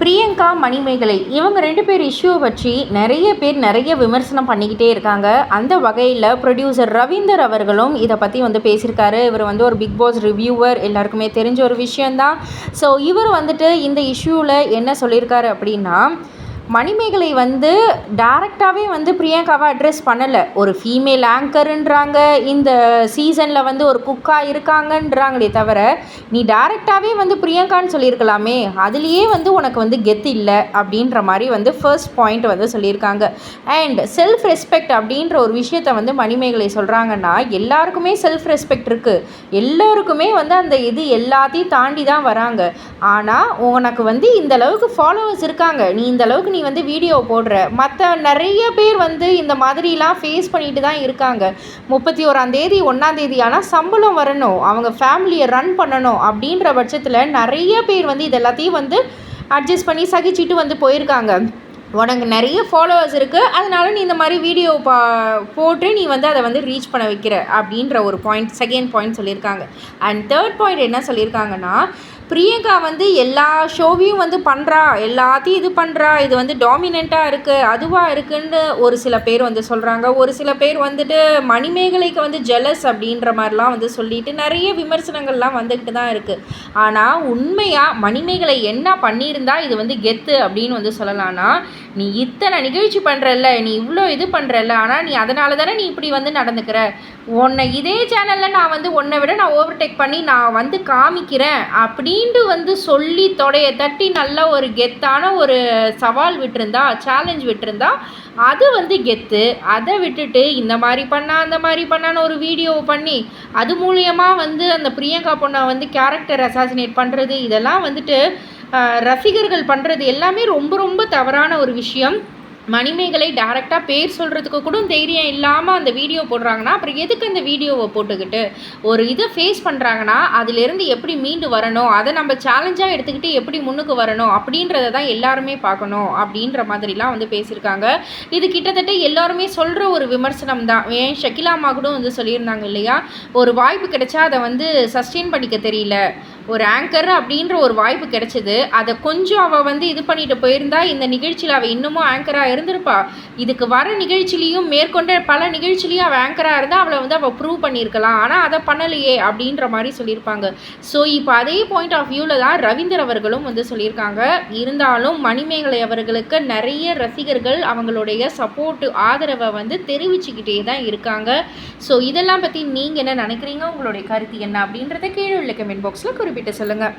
பிரியங்கா மணிமேகலை. இவங்க ரெண்டு பேர் இஷ்யூவை பற்றி நிறைய பேர் நிறைய விமர்சனம் பண்ணிக்கிட்டே இருக்காங்க. அந்த வகையில் ப்ரொடியூசர் ரவீந்தர் அவர்களும் இதை பற்றி வந்து பேசியிருக்காரு. இவர் வந்து ஒரு பிக் பாஸ் ரிவ்யூவர் எல்லாருக்குமே தெரிஞ்ச ஒரு விஷயந்தான் ஸோ இவர் வந்துட்டு இந்த இஷ்யூவில் என்ன சொல்லியிருக்காரு அப்படின்னா மணிமேகலை வந்து டேரெக்டாகவே வந்து பிரியங்காவை அட்ரெஸ் பண்ணலை. ஒரு ஃபீமேல் ஆங்கருன்றாங்க இந்த சீசனில் வந்து ஒரு குக்காக இருக்காங்கன்றாங்களே தவிர நீ டேரெக்டாகவே வந்து பிரியங்கான்னு சொல்லியிருக்கலாமே. அதுலேயே வந்து உனக்கு வந்து கெத்து இல்லை அப்படின்ற மாதிரி வந்து ஃபர்ஸ்ட் பாயிண்ட் வந்து சொல்லியிருக்காங்க. அண்ட் செல்ஃப் ரெஸ்பெக்ட் அப்படின்ற ஒரு விஷயத்த வந்து மணிமேகலை சொல்கிறாங்கன்னா எல்லாருக்குமே செல்ஃப் ரெஸ்பெக்ட் இருக்குது எல்லோருக்குமே வந்து அந்த இது எல்லாத்தையும் தாண்டி தான் வராங்க. ஆனால் உனக்கு வந்து இந்த அளவுக்கு ஃபாலோவர்ஸ் இருக்காங்க. நீ இந்த அளவுக்கு நீ நீ வந்து வீடியோ போடுற. மற்ற நிறைய பேர் வந்து இந்த மாதிரிலாம் ஃபேஸ் பண்ணிட்டு தான் இருக்காங்க. முப்பத்தி ஓராம் தேதி ஒன்றாம் தேதி ஆனால் சம்பளம் வரணும். அவங்க ஃபேமிலியை ரன் பண்ணணும் அப்படின்ற பட்சத்தில் நிறைய பேர் வந்து இது எல்லாத்தையும் வந்து அட்ஜஸ்ட் பண்ணி சகிச்சிட்டு வந்து போயிருக்காங்க. உனக்கு நிறைய ஃபாலோவர்ஸ் இருக்குது அதனால நீ இந்த மாதிரி வீடியோ பா போட்டு நீ வந்து அதை வந்து ரீச் பண்ண வைக்கிற அப்படின்ற ஒரு பாயிண்ட் செகண்ட் பாயிண்ட் சொல்லியிருக்காங்க. அண்ட் தேர்ட் பாயிண்ட் என்ன சொல்லியிருக்காங்கன்னா பிரியங்கா வந்து எல்லா ஷோவையும் வந்து பண்ணுறா எல்லாத்தையும் இது பண்ணுறா இது வந்து டாமினண்ட்டாக இருக்குது அதுவாக இருக்குன்னு ஒரு சில பேர் வந்து சொல்கிறாங்க ஒரு சில பேர் வந்துட்டு மணிமேகலைக்கு வந்து ஜெலஸ் அப்படின்ற மாதிரிலாம் வந்து சொல்லிட்டு நிறைய விமர்சனங்கள்லாம் வந்துக்கிட்டு தான் இருக்குது ஆனால் உண்மையாக மணிமேகலை என்ன பண்ணியிருந்தா இது வந்து கெத்து அப்படின்னு வந்து சொல்லலாம்னா நீ இத்தனை நிகழ்ச்சி பண்ணுறல்ல நீ இவ்வளோ இது பண்ணுறல்ல ஆனால் நீ அதனால தானே நீ இப்படி வந்து நடந்துக்கிற. உன்னை இதே சேனலில் நான் வந்து உன்னை விட நான் ஓவர்டேக் பண்ணி நான் வந்து காமிக்கிறேன் அப்படி மீண்டும் வந்து சொல்லி தொடைய தட்டி நல்லா ஒரு கெத்தான ஒரு சவால் விட்டுருந்தா சேலஞ்ச் விட்டுருந்தா அது வந்து கெத்து. அதை விட்டுட்டு இந்த மாதிரி பண்ணால் அந்த மாதிரி பண்ணான்னு ஒரு வீடியோ பண்ணி அது மூலியமாக வந்து அந்த பிரியங்கா பொண்ணை வந்து கேரக்டர் அசாசினேட் பண்ணுறது இதெல்லாம் வந்துட்டு ரசிகர்கள் பண்ணுறது எல்லாமே ரொம்ப ரொம்ப தவறான ஒரு விஷயம். மணிமேகலை டேரெக்டாக பேர் சொல்கிறதுக்கு கூட தைரியம் இல்லாமல் அந்த வீடியோ போடுறாங்கன்னா அப்புறம் எதுக்கு அந்த வீடியோவை போட்டுக்கிட்டு? ஒரு இதை ஃபேஸ் பண்ணுறாங்கன்னா அதிலேருந்து எப்படி மீண்டு வரணும்? அதை நம்ம சேலஞ்சாக எடுத்துக்கிட்டு எப்படி முன்னுக்கு வரணும்? அப்படின்றத தான் எல்லாருமே பார்க்கணும். அப்படின்ற மாதிரிலாம் வந்து பேசியிருக்காங்க. இது கிட்டத்தட்ட எல்லாருமே சொல்கிற ஒரு விமர்சனம் தான். ஏன்? ஷக்கிலாமா கூட வந்து சொல்லியிருந்தாங்க இல்லையா? ஒரு வாய்ப்பு கிடைச்சா அதை வந்து சஸ்டெயின் பண்ணிக்க தெரியல. ஒரு ஆங்கர் அப்படின்ற ஒரு வாய்ப்பு கிடைச்சிது. அதை கொஞ்சம் அவள் வந்து இது பண்ணிட்டு போயிருந்தா இந்த நிகழ்ச்சியில் அவள் இன்னமும் ஆங்கராக இருந்திருப்பா. இதுக்கு வர நிகழ்ச்சிலையும் மேற்கொண்ட பல நிகழ்ச்சிலையும் அவள் ஆங்கராக இருந்தால் அவளை வந்து அவள் ப்ரூவ் பண்ணியிருக்கலாம். ஆனால் அதை பண்ணலையே அப்படின்ற மாதிரி சொல்லியிருப்பாங்க. ஸோ இப்போ அதே பாயிண்ட் ஆஃப் வியூவில் தான் ரவீந்தர் அவர்களும் வந்து சொல்லியிருக்காங்க. இருந்தாலும் மணிமேகலை அவர்களுக்கு நிறைய ரசிகர்கள் அவங்களுடைய சப்போர்ட்டு ஆதரவை வந்து தெரிவிச்சுக்கிட்டே தான் இருக்காங்க. ஸோ இதெல்லாம் பற்றி நீங்கள் என்ன நினைக்கிறீங்க? உங்களுடைய கருத்து என்ன அப்படின்றத கீழே உள்ள கமெண்ட் பாக்ஸில் குறிப்பிட்டு சொல்லுங்கள்